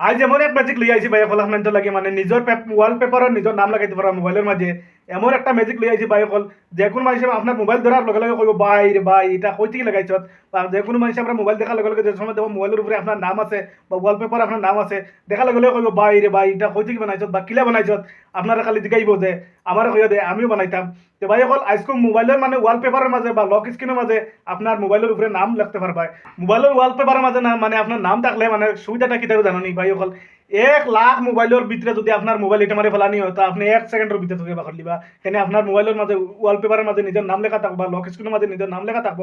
আজ এমন এক ম্যাজিক লই আইছি ভাই তো লাগে মানে। নিজের ওয়াল পেপারও নিজের নাম লাগাইতে পারা মোবাইলের মাঝে এমন একটা ম্যাজিক লই আইছি ভাই কল যে কোনো মানুষ আপনার মোবাইল ধরার লগে লগে কইব ভাই রে ভাই এটা কই থেকে লাগাইছ বা যে কোনো মানুষ আমরা মোবাইল দেখার লগে লগে যে সময় দেখো মোবাইলের উপরে আপনার নাম আছে, বা ওয়াল পেপার আপনার নাম আছে দেখার লগে লগে কইব ভাই রে ভাই এটা কই থেকে বানাইছ বা কিলা বানাইছ আপনারা খালি জিগাইব যে আমার কইয়া দে আমিও বানাইতাম তো ভাই কল আজকে মোবাইলের মানে ওয়াল পেপারের মাঝে বা লক স্ক্রিনের মাঝে আপনার মোবাইলের উপরে নাম লিখতে পারবা মোবাইলের ওয়াল পেপারের মাঝে না মানে আপনার নাম থাকলে মানে সুবিধাটা কি থাকবে জানো নি ভাই কল এক লাখ মোবাইলের ভিতরে যদি আপনার মোবাইল এটা মারে ফেলানি হয়, তো আপনি এক সেকেন্ডের ভিতরে থেকে বাকর লিবা এখানে আপনার মোবাইলের মাঝে ওয়ালপেপারের মাঝে নিজের নাম লেখা থাকব বা লক স্ক্রিনের মাঝে নিজের নাম লেখা থাকব।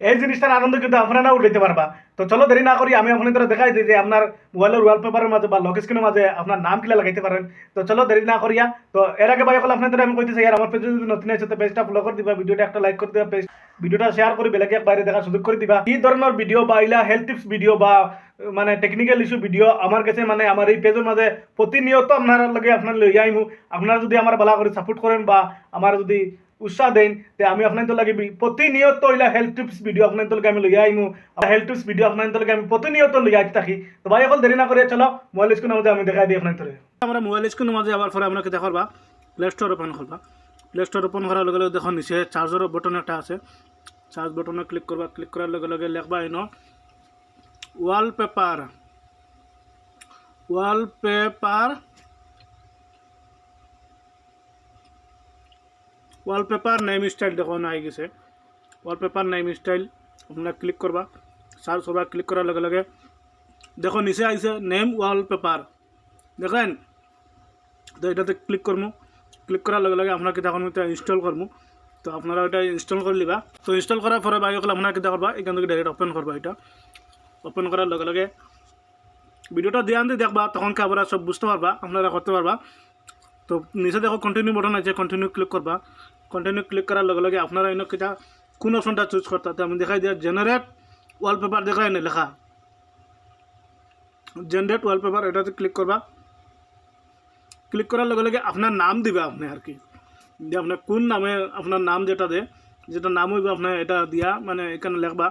এই জিনিসটার আনন্দ কিন্তু আপনারা উঠাইতে পারবা তো চলো দেরি না করি আমি আপনাদের দেখাই দিই যে আপনার মোবাইলের ওয়ালপেপারের মাঝে বা লক স্ক্রিনের মাঝে আপনার নাম কিলা লাগাইতে পারেন তো চলো দেরি না করিয়া তো এর আগে ভাই আপনাদের আমি কইতে চাই আর আমার পেজে যদি নতুন আছে, তো পেজটা ফলো করে দিবা ভিডিওটা একটা লাইক করে দিবা পেজ ভিডিওটা শেয়ার করে বেলেগে বাইরে দেখার সুযোগ করে দিবা। কি ধরনের ভিডিও বা ইলা হেলথ টিপস ভিডিও বা মানে টেকনিক্যাল ইস্যু ভিডিও আমার কাছে মানে আমার এই পেজের মাঝে প্রতিনিয়ত আপনার লগে আপনার লই আইমু আপনারা যদি আমার বালা করে সাপোর্ট করেন বা আমার যদি উৎসাহ দেন, তে আমি আপনার তো লাগে প্রতিনিয়ত ইলা হেলথ টিপস ভিডিও আপনার তো আমি লই আইমু হেলথ টিপস ভিডিও আপনার তো আমি প্রতিনিয়ত লই আইতে থাকি। তো ভাই এখন দেরি না করে চলো মোবাইল স্ক্রিনের মধ্যে আমি দেখাই দিই আপনার তো আমরা মোবাইল স্ক্রিনের মাঝে আবার পরে আপনাকে দেখাবা। প্লে স্টোর ওপেন করবা প্লে স্টোর ওপেন করার লগে লগে দেখুন নিচে চার্জার বটন একটা আছে। চার্জ বটনে ক্লিক করবা ক্লিক করার লগে লগে লিখবা এনো wallpaper wallpaper wallpaper name style দেখো আই গেছে। ওয়ালপেপার নেম স্টাইল আপনারা ক্লিক করবা সার্চ করবা ক্লিক করার লগে লগে। দেখো নিচে আইছে নেম ওয়ালপেপার দেখেন? তো এটাতে ক্লিক করব ক্লিক করার লগে লগে আপনাকে তখন এটা ইনস্টল করব তো আপনারা ওটা ইনস্টল করে লিবা। তো ইনস্টল করার পরে বাইক হলে আপনাকে দেখা করবা এখান থেকে ডাইরেক্ট ওপেন করবা এটা ওপেন করার লগে লগে ভিডিওটা দিয়ে দেখবা, তখন আপনারা সব বুঝতে পারবা আপনারা করতে পারবা তো নিচে দেখো কন্টিনিউ বটন আছে কন্টিনিউ ক্লিক করবা কন্টিনিউ ক্লিক করার লগে লগে আপনারা এনে কিটা কোন অপশনটা চুজ করতে আমি দেখাই দিয়া জেনারেট ওয়ালপেপার দেখাই না লেখা। জেনারেট ওয়ালপেপার এটাতে ক্লিক করবা ক্লিক করার লগে লগে আপনার নাম দিবে আপনি আর কি। দিয়ে আপনার কোন নামে আপনার নাম যেটা দে, যেটা নাম হইবে আপনার এটা দিয়া মানে এখানে লেখবা।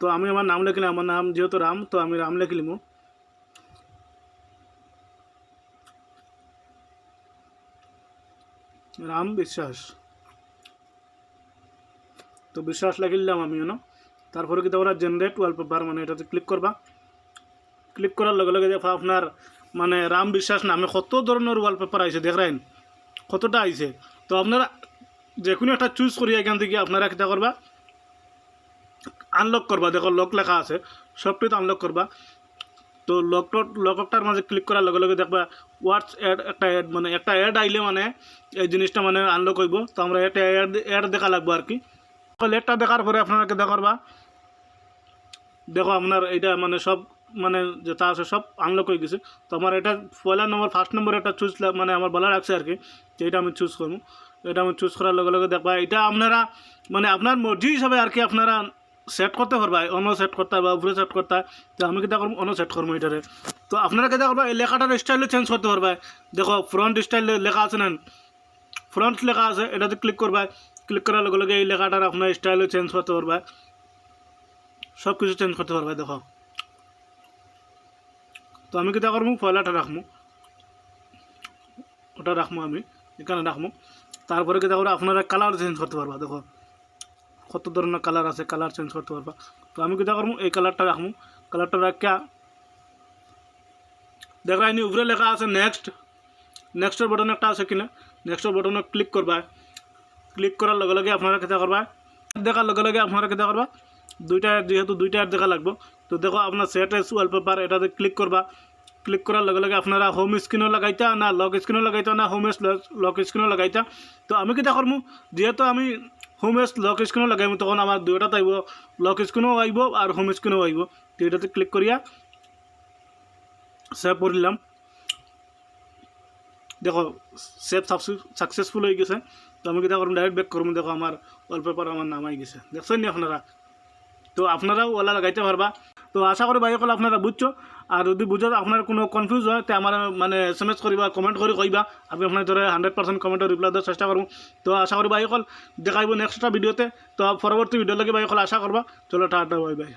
তো আমি আমার নাম লিখলে, আমার নাম যেহেতু রাম, তো আমি রাম লিখলিমু রাম বিশ্বাস। তো বিশ্বাস লাগিলাম আমিও না তারপরে কিন্তু ওরা জেনারেট ওয়ালপেপার মানে এটাতে ক্লিক করবা। ক্লিক করার লগে লগে দেখো আপনার মানে রাম বিশ্বাস নামে কত ধরনের ওয়ালপেপার আইছে, দেখেন? কতটা আইছে? তো আপনারা যে কোনো একটা চুজ করি এখান থেকে আপনারা কিতা করবা। আনলক করবা, দেখো লক লেখা আছে। সবটিতে আনলক করবা। তো লকটর লকটার মাঝে ক্লিক করার লগে লগে দেখবা ওয়াটস অ্যাড একটা অ্যাড মানে একটা অ্যাড আইলে মানে এই জিনিসটা মানে আনলক হইব। তো আমরা একটা অ্যাড অ্যাড দেখা লাগবো আর কি। লেটটা দেখার পরে আপনারা কিতা করবা দেখো, আপনার এটা মানে সব মানে যেটা আছে, সব আনলক হয়ে গেছে। তো আমার এটা পয়লা নম্বর ফার্স্ট নম্বর একটা চুজ মানে আমার বলা রাখছে আর কি, যে এটা আমি চুজ করব। এটা আমি চুজ করার লগে লগে দেখবা, এটা আপনারা মানে আপনার মর্জি হিসাবে আর কি আপনারা সেট করতে পারবা, অন্য সেট করতে বা উপরে সেট করতে। তো আমি কিতা করব, অন্য সেট করব এটারে। তো আপনারা কিতা করবা, এই লেখাটার স্টাইলও চেঞ্জ করতে পারবা। দেখো ফ্রন্ট স্টাইল লেখা আছে না? ফ্রন্ট লেখা আছে, এটাতে ক্লিক করবা। ক্লিক করার লগে লগে এই লেখাটার আপনার স্টাইলও চেঞ্জ করতে পারবা। সব কিছু চেঞ্জ করতে পারবা, দেখো। তো আমি কিতা করব পয়লাটা রাখব ওটা রাখব আমি এখানে রাখব তারপরে কিতা করে আপনারা কালার চেঞ্জ করতে পারবা দেখো কত ধরনের কালার আছে কালার চেঞ্জ করতে পারবা তো আমি কিতা করব এই কালারটা রাখব কালারটা রাখিয়া দেখা এনে উপরে লেখা আছে নেক্সট নেক্সটের বটন একটা আছে কিনা নেক্সটের বটনে ক্লিক করবা ক্লিক করার লগে লগে আপনারা কিতা করবা দেখার লগে লগে আপনারা কিতা করবা দুইটা, যেহেতু দুইটা অ্যাড দেখা লাগবো, তো দেখো আপনার সেট এস ওয়ালপেপার এটাতে ক্লিক করবা। ক্লিক করার লগে লগে আপনারা হোম স্ক্রিনও লাগাইতা না লক স্ক্রিনও লাগাইতা না হোম এস লক স্ক্রিনও লাগাইতা। তো আমি কিতা করব যেহেতু আমি হোম এস লক স্ক্রিনও লাগাইব তখন আমার দুইটাত আইব লক স্ক্রিনও আইব আর হোম স্ক্রিনও আইব। তো এটাতে ক্লিক করিয়া সেভ করিলাম দেখো সেভ সাকসেসফুল হয়ে গেছে। তো আমি কিতা করব ডাইরেক্ট ব্যাক করব দেখো আমার ওয়ালপেপার আমার নাম আই গেছে। দেখছেন নি আপনারা? তো আপনারাও ওলা লাগাইতে পারবা। তো আশা করি ভাই সকল আপনারা বুঝছ। আর যদি বুঝো আপনার কোনো কনফিউজ হয়, তো আমার মানে এস এম এস করিবা কমেন্ট করে কইবা। আমি আপনার ধরে হান্ড্রেড পার্সেন্ট কমেন্টে রিপ্লাই দেওয়ার চেষ্টা করব তো আশা করি ভাই সকল দেখাইব নেক্সটটা ভিডিওতে তো পরবর্তী ভিডিও লাগে ভাই সকল আশা করবা চলো টাটা, বাই বাই।